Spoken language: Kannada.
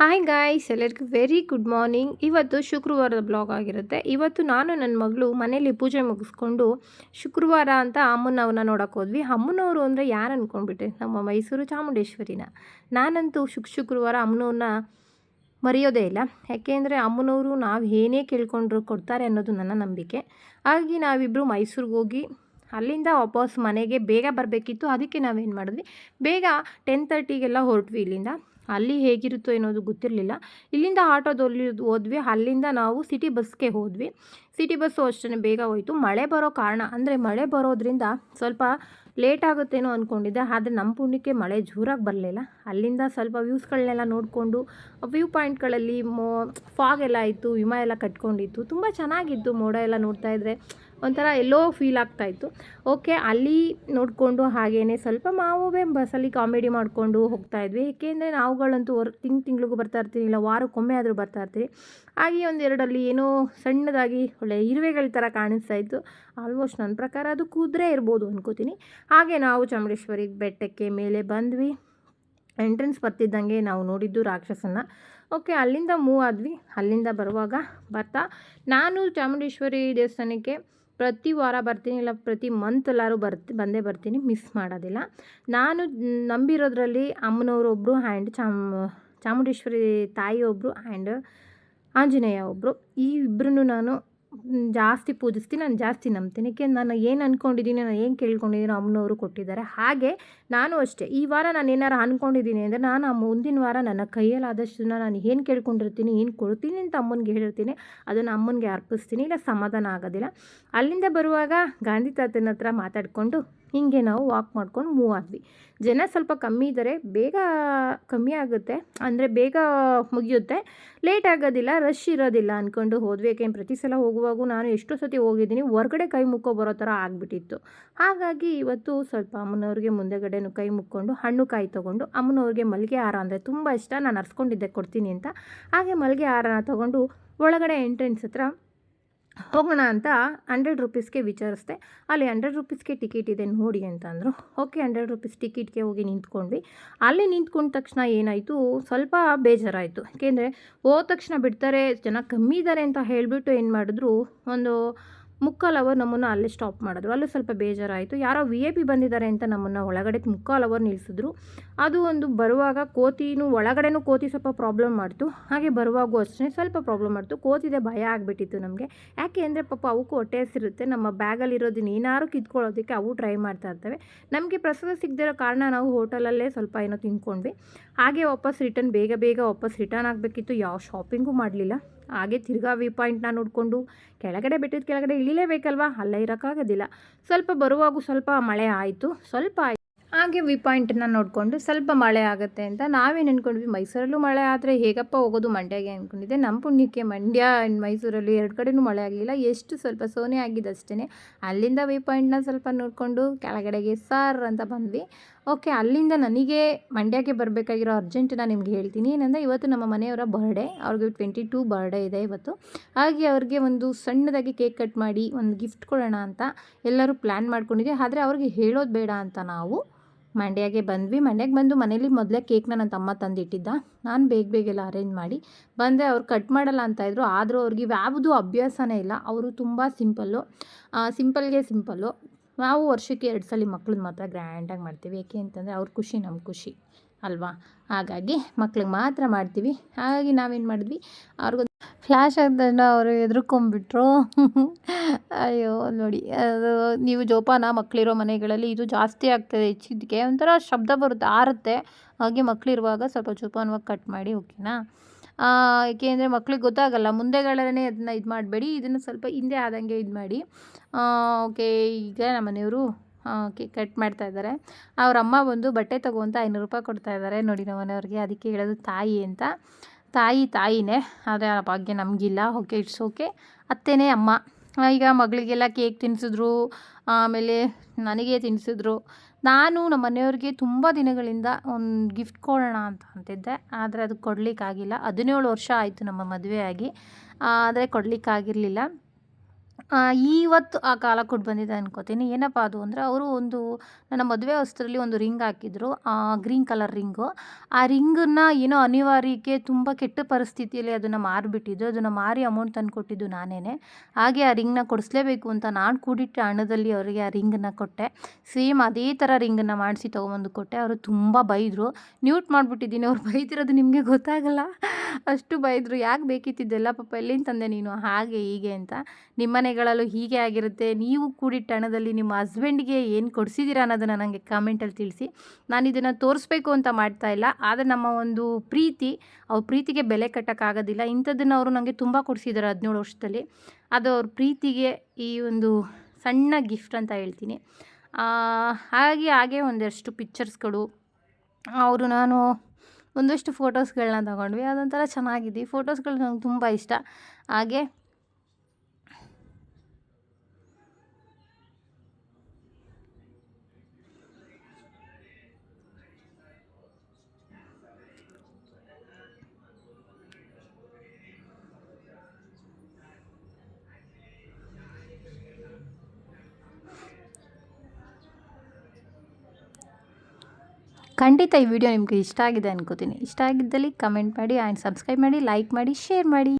ಹಾಯ್ ಗಾಯ್ಸ್ ಎಲ್ಲರಿಗೂ ವೆರಿ ಗುಡ್ ಮಾರ್ನಿಂಗ್ ಇವತ್ತು ಶುಕ್ರವಾರದ ಬ್ಲಾಗ್ ಆಗಿರುತ್ತೆ. ಇವತ್ತು ನಾನು ನನ್ನ ಮಗಳು ಮನೆಯಲ್ಲಿ ಪೂಜೆ ಮುಗಿಸ್ಕೊಂಡು ಶುಕ್ರವಾರ ಅಂತ ಅಮ್ಮನವ್ರನ್ನ ನೋಡೋಕೆ ಹೋದ್ವಿ. ಅಮ್ಮನವರು ಅಂದರೆ ಯಾರು ಅಂದ್ಕೊಂಡ್ಬಿಟ್ಟೆ ನಮ್ಮ ಮೈಸೂರು ಚಾಮುಂಡೇಶ್ವರಿನ. ನಾನಂತೂ ಶುಕ್, ಶುಕ್ರವಾರ ಅಮ್ಮನವ್ರನ್ನ ಮರೆಯೋದೇ ಇಲ್ಲ. ಯಾಕೆಂದರೆ ಅಮ್ಮನವರು ನಾವು ಏನೇ ಕೇಳ್ಕೊಂಡ್ರು ಕೊಡ್ತಾರೆ ಅನ್ನೋದು ನನ್ನ ನಂಬಿಕೆ. ಹಾಗಾಗಿ ನಾವಿಬ್ಬರು ಮೈಸೂರಿಗೆ ಹೋಗಿ ಅಲ್ಲಿಂದ ವಾಪಸ್ ಮನೆಗೆ ಬೇಗ ಬರಬೇಕಿತ್ತು. ಅದಕ್ಕೆ ನಾವೇನು ಮಾಡಿದ್ವಿ? ಬೇಗ ಟೆನ್ ತರ್ಟಿಗೆಲ್ಲ ಹೊರಟ್ವಿ ಇಲ್ಲಿಂದ. ಅಲ್ಲಿ ಹೇಗಿರುತ್ತೋ ಏನೋದು ಗೊತ್ತಿರಲಿಲ್ಲ. ಇಲ್ಲಿಂದ ಆಟೋದಲ್ಲಿ ಹೋದ್ವಿ. ಅಲ್ಲಿಂದ ನಾವು ಸಿಟಿ ಬಸ್ಗೆ ಹೋದ್ವಿ. ಸಿಟಿ ಬಸ್ಸು ಅಷ್ಟೇ ಬೇಗ ಹೋಯಿತು. ಮಳೆ ಬರೋ ಕಾರಣ, ಅಂದರೆ ಮಳೆ ಬರೋದ್ರಿಂದ ಸ್ವಲ್ಪ ಲೇಟ್ ಆಗುತ್ತೇನೋ ಅಂದ್ಕೊಂಡಿದ್ದೆ ಆದರೆ ನಮ್ಮ ಪುಣ್ಯಕ್ಕೆ ಮಳೆ ಜೋರಾಗಿ ಬರಲಿಲ್ಲ. ಅಲ್ಲಿಂದ ಸ್ವಲ್ಪ ವ್ಯೂಸ್ಗಳನ್ನೆಲ್ಲ ನೋಡಿಕೊಂಡು ವ್ಯೂ ಪಾಯಿಂಟ್ಗಳಲ್ಲಿ ಮೋ ಫಾಗ್ ಎಲ್ಲ ಇತ್ತು ವಿಮ ಎಲ್ಲ ಕಟ್ಕೊಂಡಿತ್ತು. ತುಂಬ ಚೆನ್ನಾಗಿತ್ತು ಮೋಡ ಎಲ್ಲ ನೋಡ್ತಾ ಇದ್ದರೆ ಒಂಥರ ಎಲ್ಲೋ ಫೀಲ್ ಆಗ್ತಾಯಿತ್ತು ಓಕೆ ಅಲ್ಲಿ ನೋಡಿಕೊಂಡು ಹಾಗೇ ಸ್ವಲ್ಪ ಮಾವುವೇ ಬಸ್ಸಲ್ಲಿ ಕಾಮಿಡಿ ಮಾಡಿಕೊಂಡು ಹೋಗ್ತಾಯಿದ್ವಿ ಏಕೆಂದರೆ ನಾವುಗಳಂತೂ ವರ್ ತಿಂಗ್ ತಿಂಗಳಿಗೂ ಬರ್ತಾ ಇರ್ತೀನಿ ಇಲ್ಲ ವಾರಕ್ಕೊಮ್ಮೆ ಆದರೂ ಬರ್ತಾ ಇರ್ತೀವಿ. ಹಾಗೆ ಒಂದೆರಡಲ್ಲಿ ಏನೋ ಸಣ್ಣದಾಗಿ ಒಳ್ಳೆ ಇರುವೆಗಳ ಥರ ಕಾಣಿಸ್ತಾ ಇತ್ತು. ಆಲ್ಮೋಸ್ಟ್ ನನ್ನ ಪ್ರಕಾರ ಅದು ಕುದುರೆ ಇರ್ಬೋದು ಅಂದ್ಕೋತೀನಿ ಹಾಗೆ ನಾವು ಚಾಮುಂಡೇಶ್ವರಿ ಬೆಟ್ಟಕ್ಕೆ ಮೇಲೆ ಬಂದ್ವಿ. ಎಂಟ್ರೆನ್ಸ್ ಬರ್ತಿದ್ದಂಗೆ ನಾವು ನೋಡಿದ್ದು ರಾಕ್ಷಸನ ಓಕೆ ಅಲ್ಲಿಂದ ಮೂವ್ ಆದ್ವಿ. ಅಲ್ಲಿಂದ ಬರುವಾಗ ಬರ್ತಾ, ನಾನು ಚಾಮುಂಡೇಶ್ವರಿ ದೇವಸ್ಥಾನಕ್ಕೆ ಪ್ರತಿ ವಾರ ಬರ್ತೀನಿ, ಇಲ್ಲ ಪ್ರತಿ ಮಂತ್ ಎಲ್ಲರೂ ಬರ್ತಿ, ಬಂದೇ ಬರ್ತೀನಿ ಮಿಸ್ ಮಾಡೋದಿಲ್ಲ. ನಾನು ನಂಬಿರೋದ್ರಲ್ಲಿ ಅಮ್ಮನವರು ಒಬ್ಬರು ಆ್ಯಂಡ್ ಚಾಮ್, ಚಾಮುಂಡೇಶ್ವರಿ ತಾಯಿ ಒಬ್ಬರು ಆ್ಯಂಡ್ ಆಂಜನೇಯ ಒಬ್ಬರು ಈ ಇಬ್ಬರನ್ನು ನಾನು ಜಾಸ್ತಿ ಪೂಜಿಸ್ತೀನಿ ನಾನು ಜಾಸ್ತಿ ನಂಬ್ತೀನಿ. ಏಕೆ ನಾನು ಏನು ಅಂದ್ಕೊಂಡಿದ್ದೀನಿ ನಾನು ಏನು ಕೇಳ್ಕೊಂಡಿದ್ದೀನಿ ಅಮ್ಮನವರು ಕೊಟ್ಟಿದ್ದಾರೆ, ಹಾಗೆ ನಾನು ಅಷ್ಟೇ. ಈ ವಾರ ನಾನು ಏನಾರು ಅಂದ್ಕೊಂಡಿದ್ದೀನಿ ಅಂದರೆ ನಾನು ಆ ಮುಂದಿನ ವಾರ ನನ್ನ ಕೈಯಲ್ಲಾದಷ್ಟು ನಾನು ಏನು ಕೇಳ್ಕೊಂಡಿರ್ತೀನಿ, ಏನು ಕೊಡ್ತೀನಿ ಅಂತ ಅಮ್ಮನಿಗೆ ಹೇಳಿರ್ತೀನಿ ಅದನ್ನು ಅಮ್ಮನಿಗೆ ಅರ್ಪಿಸ್ತೀನಿ. ಇಲ್ಲ, ಸಮಾಧಾನ ಆಗೋದಿಲ್ಲ. ಅಲ್ಲಿಂದ ಬರುವಾಗ ಗಾಂಧಿ ತಾತನ ಹತ್ರ ಮಾತಾಡಿಕೊಂಡು ಹೀಗೆ ನಾವು ವಾಕ್ ಮಾಡ್ಕೊಂಡು ಮೂವ್ ಆದ್ವಿ. ಜನ ಸ್ವಲ್ಪ ಕಮ್ಮಿ ಇದ್ದಾರೆ ಬೇಗ ಕಮ್ಮಿ ಆಗುತ್ತೆ, ಅಂದರೆ ಬೇಗ ಮುಗಿಯುತ್ತೆ. ಲೇಟ್ ಆಗೋದಿಲ್ಲ ರಶ್ ಇರೋದಿಲ್ಲ ಅಂದ್ಕೊಂಡು ಹೋದ್ವಿ. ಯಾಕೆ ಪ್ರತಿ ಸಲ ಹೋಗುವಾಗೂ ನಾನು ಎಷ್ಟೋ ಸತಿ ಹೋಗಿದ್ದೀನಿ, ಹೊರಗಡೆ ಕೈ ಮುಕ್ಕೋ ಬರೋ ಥರ ಆಗಿಬಿಟ್ಟಿತ್ತು. ಹಾಗಾಗಿ ಇವತ್ತು ಸ್ವಲ್ಪ ಅಮ್ಮನವ್ರಿಗೆ ಮುಂದೆಗಡೆನೂ ಕೈ ಮುಕ್ಕೊಂಡು ಹಣ್ಣು ಕಾಯಿ ತೊಗೊಂಡು ಅಮ್ಮನವ್ರಿಗೆ ಮಲ್ಲಿಗೆ ಹಾರ ಅಂದರೆ ತುಂಬ ಇಷ್ಟ. ನಾನು ಅರ್ಸ್ಕೊಂಡಿದ್ದೆ ಕೊಡ್ತೀನಿ ಅಂತ. ಹಾಗೆ ಮಲ್ಲಿಗೆ ಹಾರನ ತೊಗೊಂಡು ಒಳಗಡೆ ಎಂಟ್ರೆನ್ಸ್ ಹತ್ರ ಹೋಗೋಣ ಅಂತ ಹಂಡ್ರೆಡ್ ರುಪೀಸ್ಗೆ ವಿಚಾರಿಸ್ದೆ, ಅಲ್ಲಿ ಹಂಡ್ರೆಡ್ ರುಪೀಸ್ಗೆ ಟಿಕೆಟ್ ಇದೆ ನೋಡಿ ಅಂತ ಅಂದರು. ಓಕೆ, ಹಂಡ್ರೆಡ್ ರುಪೀಸ್ ಟಿಕೆಟ್ಗೆ ಹೋಗಿ ನಿಂತ್ಕೊಂಡ್ವಿ. ಅಲ್ಲಿ ನಿಂತ್ಕೊಂಡ ತಕ್ಷಣ ಏನಾಯಿತು, ಸ್ವಲ್ಪ ಬೇಜಾರಾಯಿತು. ಯಾಕೆಂದರೆ ಹೋದ ತಕ್ಷಣ ಬಿಡ್ತಾರೆ, ಜನ ಕಮ್ಮಿ ಇದ್ದಾರೆ ಅಂತ ಹೇಳಿಬಿಟ್ಟು ಏನು ಮಾಡಿದ್ರು, ಒಂದು ಮುಕ್ಕಾಲು ಅವರ್ ನಮ್ಮನ್ನು ಅಲ್ಲೇ ಸ್ಟಾಪ್ ಮಾಡಿದ್ರು. ಅಲ್ಲೂ ಸ್ವಲ್ಪ ಬೇಜಾರಾಯಿತು. ಯಾರೋ ವಿ ಎ ಪಿ ಬಂದಿದ್ದಾರೆ ಅಂತ ನಮ್ಮನ್ನು ಒಳಗಡೆ ಮುಕ್ಕಾಲು ಅವರ್ ನಿಲ್ಲಿಸಿದ್ರು ಅದು ಒಂದು ಬರುವಾಗ ಕೋತಿನೂ ಒಳಗಡೆನೂ ಕೋತಿ ಸ್ವಲ್ಪ ಪ್ರಾಬ್ಲಮ್ ಮಾಡ್ತು. ಹಾಗೆ ಬರುವಾಗೂ ಅಷ್ಟೇ ಸ್ವಲ್ಪ ಪ್ರಾಬ್ಲಮ್ ಮಾಡ್ತು. ಕೋತಿದೆ ಭಯ ಆಗಿಬಿಟ್ಟಿತ್ತು ನಮಗೆ. ಯಾಕೆ ಅಂದರೆ ಪಾಪ ಅವಕ್ಕೂ ಹೊಟ್ಟೆ ಹಸಿರುತ್ತೆ. ನಮ್ಮ ಬ್ಯಾಗಲ್ಲಿರೋದನ್ನ ಏನಾದ್ರು ಕಿತ್ಕೊಳ್ಳೋದಕ್ಕೆ ಅವು ಟ್ರೈ ಮಾಡ್ತಾ ಇರ್ತವೆ. ನಮಗೆ ಪ್ರಸಾದ ಸಿಗದಿರೋ ಕಾರಣ ನಾವು ಹೋಟೆಲಲ್ಲೇ ಸ್ವಲ್ಪ ಏನೋ ತಿನ್ಕೊಂಡ್ವಿ ಹಾಗೆ ವಾಪಸ್ ರಿಟರ್ನ್ ಬೇಗ ಬೇಗ ವಾಪಸ್ ರಿಟರ್ನ್ ಆಗಬೇಕಿತ್ತು. ಯಾವ ಶಾಪಿಂಗೂ ಮಾಡಲಿಲ್ಲ. ಹಾಗೆ ತಿರ್ಗಾ ವ್ಯೂ ಪಾಯಿಂಟ್ನ ನೋಡಿಕೊಂಡು ಕೆಳಗಡೆ ಬೆಟ್ಟದ ಕೆಳಗಡೆ ಇಳಿಲೇಬೇಕಲ್ವಾ? ಅಲ್ಲೇ ಇರೋಕ್ಕಾಗೋದಿಲ್ಲ. ಸ್ವಲ್ಪ ಬರುವಾಗ ಸ್ವಲ್ಪ ಮಳೆ ಆಯಿತು. ಸ್ವಲ್ಪ ಆಯಿತು. ಹಾಗೆ ವ್ಯೂ ಪಾಯಿಂಟನ್ನ ನೋಡಿಕೊಂಡು ಸ್ವಲ್ಪ ಮಳೆ ಆಗುತ್ತೆ ಅಂತ ನಾವೇನು ಅಂದ್ಕೊಂಡ್ವಿ ಮೈಸೂರಲ್ಲೂ ಮಳೆ ಆದರೆ ಹೇಗಪ್ಪ ಹೋಗೋದು ಮಂಡ್ಯಗೆ ಅಂದ್ಕೊಂಡಿದ್ದೆ ನಮ್ಮ ಪುಣ್ಯಕ್ಕೆ ಮಂಡ್ಯ, ಮೈಸೂರಲ್ಲಿ ಎರಡು ಕಡೆಯೂ ಮಳೆ ಆಗಲಿಲ್ಲ. ಎಷ್ಟು ಸ್ವಲ್ಪ ಸೋನೆ ಆಗಿದ್ದಷ್ಟೇ ಅಲ್ಲಿಂದ ವ್ಯೂ ಪಾಯಿಂಟ್ನ ಸ್ವಲ್ಪ ನೋಡಿಕೊಂಡು ಕೆಳಗಡೆಗೆ ಸಾರ್ ಅಂತ ಬಂದ್ವಿ. ಓಕೆ, ಅಲ್ಲಿಂದ ನನಗೆ ಮಂಡ್ಯಕ್ಕೆ ಬರಬೇಕಾಗಿರೋ ಅರ್ಜೆಂಟ್ ನಾನು ನಿಮ್ಗೆ ಹೇಳ್ತೀನಿ. ಏನಂದರೆ ಇವತ್ತು ನಮ್ಮ ಮನೆಯವರ ಬರ್ಡೇ ಅವ್ರಿಗೆ ಟ್ವೆಂಟಿ ಟೂ ಬರ್ಡೇ ಇದೆ ಇವತ್ತು. ಹಾಗೆ ಅವ್ರಿಗೆ ಒಂದು ಸಣ್ಣದಾಗಿ ಕೇಕ್ ಕಟ್ ಮಾಡಿ, ಒಂದು ಗಿಫ್ಟ್ ಕೊಡೋಣ ಅಂತ ಎಲ್ಲರೂ ಪ್ಲ್ಯಾನ್ ಮಾಡ್ಕೊಂಡಿದ್ದೆ ಆದರೆ ಅವ್ರಿಗೆ ಹೇಳೋದು ಬೇಡ ಅಂತ ನಾವು ಮಂಡ್ಯಗೆ ಬಂದ್ವಿ. ಮಂಡ್ಯಕ್ಕೆ ಬಂದು ಮನೇಲಿ ಮೊದಲೇ ಕೇಕ್ನ ನನ್ನ ತಮ್ಮ ತಂದಿಟ್ಟಿದ್ದ. ನಾನು ಬೇಗ ಬೇಗೆಲ್ಲ ಅರೇಂಜ್ ಮಾಡಿ ಬಂದೆ. ಅವ್ರು ಕಟ್ ಮಾಡಲ್ಲ ಅಂತ ಇದ್ರು. ಆದರೂ ಅವ್ರಿಗೆ ಯಾವುದೂ ಅಭ್ಯಾಸನೇ ಇಲ್ಲ. ಅವರು ತುಂಬ ಸಿಂಪಲ್ಲು ಸಿಂಪಲ್ಗೆ ಸಿಂಪಲ್ಲು ನಾವು ವರ್ಷಕ್ಕೆ ಎರಡು ಸಲ ಮಕ್ಳನ್ನ ಮಾತ್ರ ಗ್ರ್ಯಾಂಡಾಗಿ ಮಾಡ್ತೀವಿ. ಏಕೆ ಅಂತಂದರೆ ಅವ್ರ ಖುಷಿ ನಮ್ಮ ಖುಷಿ ಅಲ್ವಾ? ಹಾಗಾಗಿ ಮಕ್ಳಿಗೆ ಮಾತ್ರ ಮಾಡ್ತೀವಿ. ಹಾಗಾಗಿ ನಾವೇನು ಮಾಡಿದ್ವಿ? ಅವ್ರಿಗೊಂದು ಫ್ಲ್ಯಾಶ್ ಆಗ್ದನ್ನ ಅವರು ಎದುರ್ಕೊಂಬಿಟ್ರು ಅಯ್ಯೋ, ನೋಡಿ. ಅದು ನೀವು ಜೋಪಾನ ಮಕ್ಕಳಿರೋ ಮನೆಗಳಲ್ಲಿ ಇದು ಜಾಸ್ತಿ ಆಗ್ತದೆ. ಹೆಚ್ಚಿದ್ದಕ್ಕೆ ಒಂಥರ ಶಬ್ದ ಬರುತ್ತೆ, ಆರುತ್ತೆ. ಹಾಗೆ ಮಕ್ಕಳಿರುವಾಗ ಸ್ವಲ್ಪ ಜೋಪಾನವಾಗಿ ಕಟ್ ಮಾಡಿ, ಓಕೆನಾ? ಏಕೆ ಅಂದರೆ ಮಕ್ಳಿಗೆ ಗೊತ್ತಾಗಲ್ಲ. ಮುಂದೆಗಳನ್ನೇ ಅದನ್ನ ಇದು ಮಾಡಬೇಡಿ. ಇದನ್ನು ಸ್ವಲ್ಪ ಹಿಂದೆ ಆದಂಗೆ ಇದು ಮಾಡಿ. ಓಕೆ, ಈಗ ನಮ್ಮ ಮನೆಯವರು ಕಟ್ ಮಾಡ್ತಾ ಇದ್ದಾರೆ. ಅವ್ರ ಅಮ್ಮ ಬಂದು ಬಟ್ಟೆ ತಗೋ ಐನೂರು ರೂಪಾಯಿ ಕೊಡ್ತಾ ಇದ್ದಾರೆ. ನೋಡಿ ನಮ್ಮ ಮನೆಯವ್ರಿಗೆ ಅದಕ್ಕೆ ಹೇಳೋದು ತಾಯಿ ಅಂತ. ತಾಯಿ ತಾಯಿನೇ, ಆದರೆ ಆ ಭಾಗ್ಯ ನಮಗಿಲ್ಲ. Okay, it's okay. ಅತ್ತೇನೆ ಅಮ್ಮ. ಈಗ ಮಗಳಿಗೆಲ್ಲ ಕೇಕ್ ತಿನ್ನಿಸಿದ್ರು ಆಮೇಲೆ ನನಗೆ ತಿನ್ನಿಸಿದ್ರು ನಾನು ನಮ್ಮ ಮನೆಯವ್ರಿಗೆ ತುಂಬ ದಿನಗಳಿಂದ ಒಂದು ಗಿಫ್ಟ್ ಕೊಡೋಣ ಅಂತ ಅಂತಿದ್ದೆ. ಆದರೆ ಅದು ಕೊಡಲಿಕ್ಕಾಗಿಲ್ಲ. ಹದಿನೇಳು ವರ್ಷ ಆಯಿತು ನಮ್ಮ ಮದುವೆಯಾಗಿ. ಆದರೆ ಕೊಡಲಿಕ್ಕಾಗಿರಲಿಲ್ಲ. ಇವತ್ತು ಆ ಕಾಲ ಕೊಟ್ಟು ಬಂದಿದೆ ಅನ್ಕೋತೀನಿ. ಏನಪ್ಪ ಅದು ಅಂದರೆ ಅವರು ಒಂದು ನನ್ನ ಮದುವೆ ವಸ್ತ್ರದಲ್ಲಿ ಒಂದು ರಿಂಗ್ ಹಾಕಿದ್ರು ಗ್ರೀನ್ ಕಲರ್ ರಿಂಗು. ಆ ರಿಂಗನ್ನು ಏನೋ ಅನಿವಾರ್ಯಕ್ಕೆ ತುಂಬ ಕೆಟ್ಟ ಪರಿಸ್ಥಿತಿಯಲ್ಲಿ ಅದನ್ನು ಮಾರಿಬಿಟ್ಟಿದ್ದು, ಅದನ್ನು ಮಾರಿ ಅಮೌಂಟ್ ತಂದು ಕೊಟ್ಟಿದ್ದು ನಾನೇ ಹಾಗೆ ಆ ರಿಂಗ್ನ ಕೊಡಿಸ್ಲೇಬೇಕು ಅಂತ ನಾನು ಕೂಡಿಟ್ಟ ಹಣದಲ್ಲಿ ಅವರಿಗೆ ಆ ರಿಂಗನ್ನು ಕೊಟ್ಟೆ. ಸೇಮ್ ಅದೇ ಥರ ರಿಂಗನ್ನು ಮಾಡಿಸಿ ತೊಗೊಂಬಂದು ಕೊಟ್ಟೆ. ಅವರು ತುಂಬ ಬೈದರು. ನ್ಯೂಟ್ ಮಾಡಿಬಿಟ್ಟಿದ್ದೀನಿ. ಅವ್ರು ಬೈದಿರೋದು ನಿಮಗೆ ಗೊತ್ತಾಗಲ್ಲ. ಅಷ್ಟು ಬೈದರು. ಯಾಕೆ ಬೇಕಿತ್ತಿದ್ದೆಲ್ಲ ಪಾಪ ಎಲ್ಲಿಂದ ತಂದೆ ನೀನು? ಹಾಗೆ ಹೀಗೆ ಅಂತ. ನಿಮ್ಮ ಮನೆಗಳಲ್ಲೂ ಹೀಗೆ ಆಗಿರುತ್ತೆ. ನೀವು ಕೂಡಿಟ್ಟ ಹಣದಲ್ಲಿ ನಿಮ್ಮ ಹಸ್ಬೆಂಡ್ಗೆ ಏನು ಕೊಡಿಸಿದ್ದೀರಾ ಅನ್ನೋದನ್ನು ನನಗೆ ಕಾಮೆಂಟಲ್ಲಿ ತಿಳಿಸಿ. ನಾನು ಇದನ್ನು ತೋರಿಸ್ಬೇಕು ಅಂತ ಮಾಡ್ತಾ ಇಲ್ಲ. ಆದರೆ ನಮ್ಮ ಒಂದು ಪ್ರೀತಿ, ಅವ್ರ ಪ್ರೀತಿಗೆ ಬೆಲೆ ಕಟ್ಟೋಕ್ಕಾಗೋದಿಲ್ಲ ಇಂಥದ್ದನ್ನು ಅವರು ನನಗೆ ತುಂಬ ಕೊಡಿಸಿದ್ದಾರೆ ಹದಿನೇಳು ವರ್ಷದಲ್ಲಿ. ಅದು ಅವ್ರ ಪ್ರೀತಿಗೆ ಈ ಒಂದು ಸಣ್ಣ ಗಿಫ್ಟ್ ಅಂತ ಹೇಳ್ತೀನಿ. ಹಾಗೆ ಹಾಗೆ ಒಂದಷ್ಟು ಪಿಕ್ಚರ್ಸ್ಗಳು ಅವರು ನಾನು ಒಂದಷ್ಟು ಫೋಟೋಸ್ಗಳನ್ನ ತಗೊಂಡ್ವಿ. ಅದೊಂಥರ ಚೆನ್ನಾಗಿದೆ ಫೋಟೋಸ್ಗಳು ನಂಗೆ ತುಂಬ ಇಷ್ಟ. ಹಾಗೆ ಖಂಡಿತ ಈ ವಿಡಿಯೋ ನಿಮಗೆ ಇಷ್ಟ ಆಗಿದೆ ಅನ್ಕೋತೀನಿ. ಇಷ್ಟ ಆಗಿದ್ದಲ್ಲಿ ಕಮೆಂಟ್ ಮಾಡಿ ಆ್ಯಂಡ್ ಸಬ್ಸ್ಕ್ರೈಬ್ ಮಾಡಿ ಲೈಕ್ ಮಾಡಿ ಶೇರ್ ಮಾಡಿ.